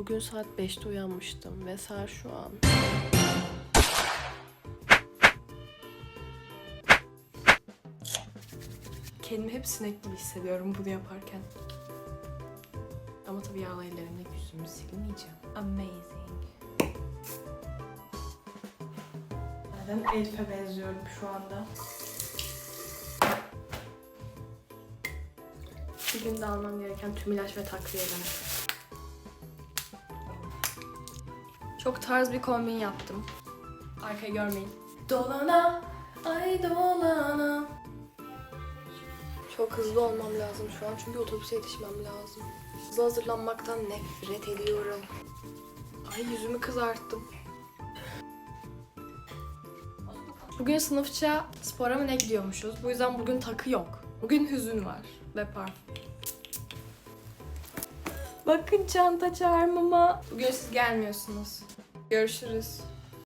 Bugün saat 5'te uyanmıştım ve saat şu an. Kendimi hep sinek gibi hissediyorum bunu yaparken. Ama tabii yağlı ellerimle yüzümü silmeyeceğim. Amazing. Ben Elif'e benziyorum şu anda. Bir günde almam gereken tüm ilaç ve takviyeler. Çok tarz bir kombin yaptım. Arkayı görmeyin. Dolana, ay dolana. Çok hızlı olmam lazım şu an çünkü otobüse yetişmem lazım. Hızlı hazırlanmaktan nefret ediyorum. Ay yüzümü kızarttım. Bugün sınıfça spora mı ne gidiyormuşuz? Bu yüzden bugün takı yok. Bugün hüzün var ve parfüm. Bakın çanta çağırmama. Bugün siz gelmiyorsunuz. Görüşürüz.